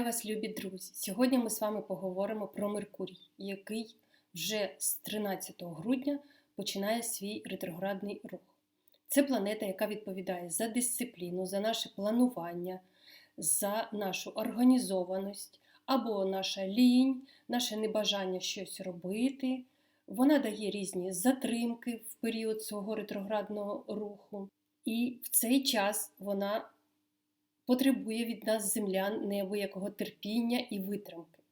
Вас, любі друзі! Сьогодні ми з вами поговоримо про Меркурій, який вже з 13 грудня починає свій ретроградний рух. Це планета, яка відповідає за дисципліну, за наше планування, за нашу організованість або наша лінь, наше небажання щось робити. Вона дає різні затримки в період свого ретроградного руху, і в цей час вона потребує від нас землян неабиякого терпіння і витримки.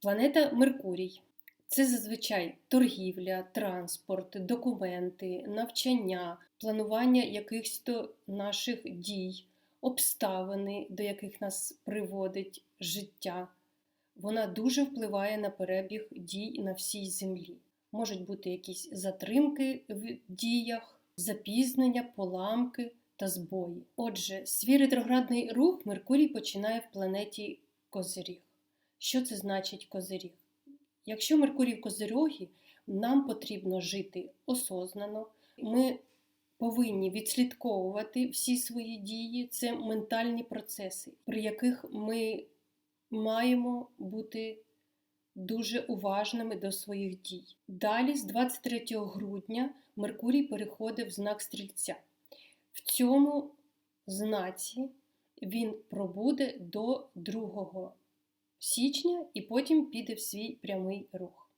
Планета Меркурій це зазвичай торгівля, транспорт, документи, навчання, планування якихось то наших дій, обставини, до яких нас приводить життя. Вона дуже впливає на перебіг дій на всій землі. Можуть бути якісь затримки в діях, запізнення, поламки та збої. Отже, свій ретроградний рух Меркурій починає в планеті Козиріг. Що це значить Козиріг? Якщо Меркурій в Козирьогі, нам потрібно жити осознано, ми повинні відслідковувати всі свої дії, це ментальні процеси, при яких ми маємо бути дуже уважними до своїх дій. Далі, з 23 грудня, Меркурій переходить в знак стрільця. В цьому знаці він пробуде до 2 січня і потім піде в свій прямий рух.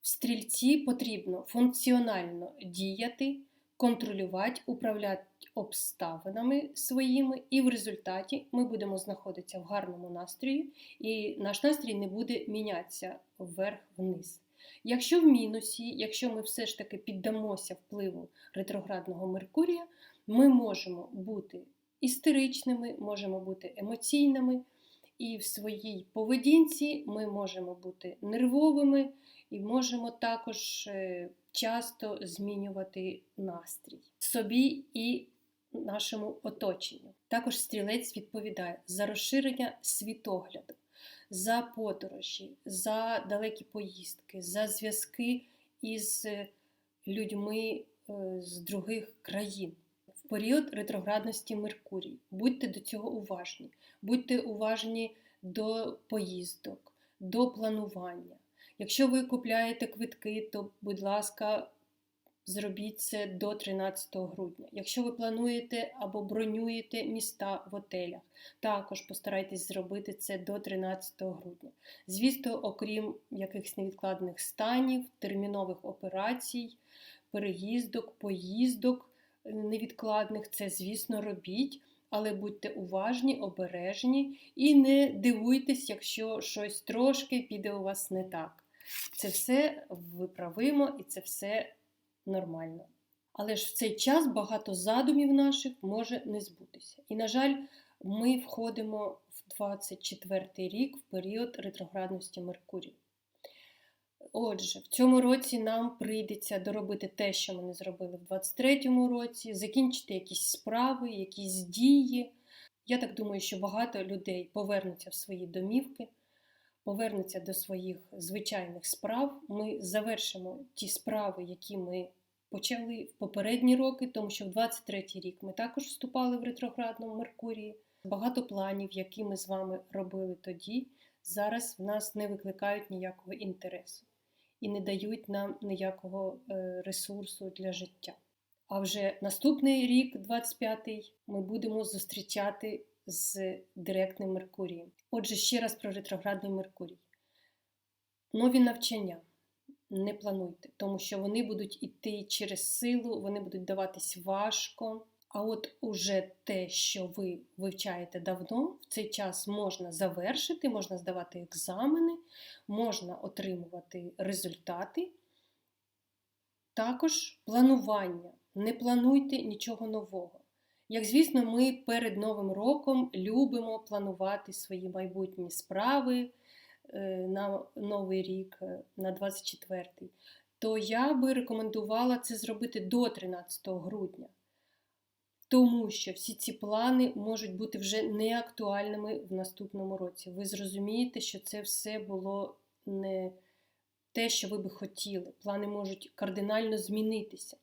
В стрільці потрібно функціонально діяти, контролювати, управляти обставинами своїми, і в результаті ми будемо знаходитися в гарному настрої, і наш настрій не буде мінятися вверх-вниз. Якщо в мінусі, якщо ми все ж таки піддамося впливу ретроградного Меркурія, ми можемо бути істеричними, можемо бути емоційними, і в своїй поведінці ми можемо бути нервовими і можемо також е, часто змінювати настрій собі і нашому оточенню. Також стрілець відповідає за розширення світогляду, за подорожі, за далекі поїздки, за зв'язки із людьми е, з других країн період ретроградності Меркурій. Будьте до цього уважні, будьте уважні до поїздок, до планування. Якщо ви купляєте квитки, то, будь ласка, зробіть це до 13 грудня. Якщо ви плануєте або бронюєте міста в отелях, також постарайтесь зробити це до 13 грудня. Звісно, окрім якихось невідкладних станів, термінових операцій, переїздок, поїздок невідкладних, це, звісно, робіть. Але будьте уважні, обережні і не дивуйтесь, якщо щось трошки піде у вас не так. Це все виправимо і це все нормально. Але ж в цей час багато задумів наших може не збутися. І, на жаль, ми входимо в 24 рік в період ретроградності Меркурію. Отже, в цьому році нам прийдеться доробити те, що ми не зробили в 23-му році, закінчити якісь справи, якісь дії. Я так думаю, що багато людей повернуться в свої домівки, повернуться до своїх звичайних справ. Ми завершимо ті справи, які ми почали в попередні роки, тому що в 23-й рік ми також вступали в ретроградному Меркурії. Багато планів, які ми з вами робили тоді, зараз в нас не викликають ніякого інтересу і не дають нам ніякого е, ресурсу для життя. А вже наступний рік, 25-й, ми будемо зустрічати з директним Меркурієм. Отже, ще раз про ретроградний Меркурій. Нові навчання не плануйте, тому що вони будуть йти через силу, вони будуть даватись важко. А от уже те, що ви вивчаєте давно, в цей час можна завершити, можна здавати екзамени, можна отримувати результати. Також планування. Не плануйте нічого нового. Як звісно, ми перед Новим роком любимо планувати свої майбутні справи е, на Новий рік, е, на 24-й, то я би рекомендувала це зробити до 13 грудня тому що всі ці плани можуть бути вже неактуальними в наступному році. Ви зрозумієте, що це все було не те, що ви би хотіли. Плани можуть кардинально змінитися.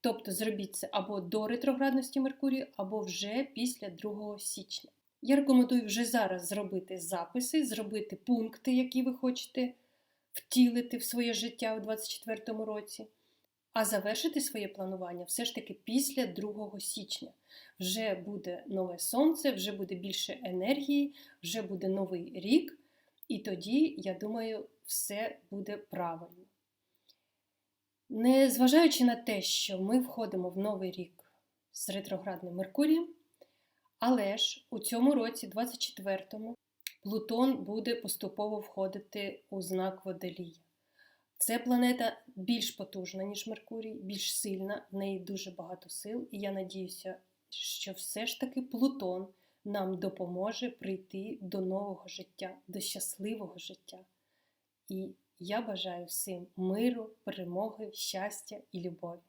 Тобто зробіть це або до ретроградності Меркурію, або вже після 2 січня. Я рекомендую вже зараз зробити записи, зробити пункти, які ви хочете втілити в своє життя у 2024 році, а завершити своє планування все ж таки після 2 січня. Вже буде нове сонце, вже буде більше енергії, вже буде новий рік, і тоді, я думаю, все буде правильно. Незважаючи на те, що ми входимо в новий рік з ретроградним Меркурієм, але ж у цьому році, 24-му, Плутон буде поступово входити у знак Водолія. Це планета більш потужна, ніж Меркурій, більш сильна, в неї дуже багато сил, і я надіюся, що все ж таки Плутон нам допоможе прийти до нового життя, до щасливого життя. І я бажаю всім миру, перемоги, щастя і любові.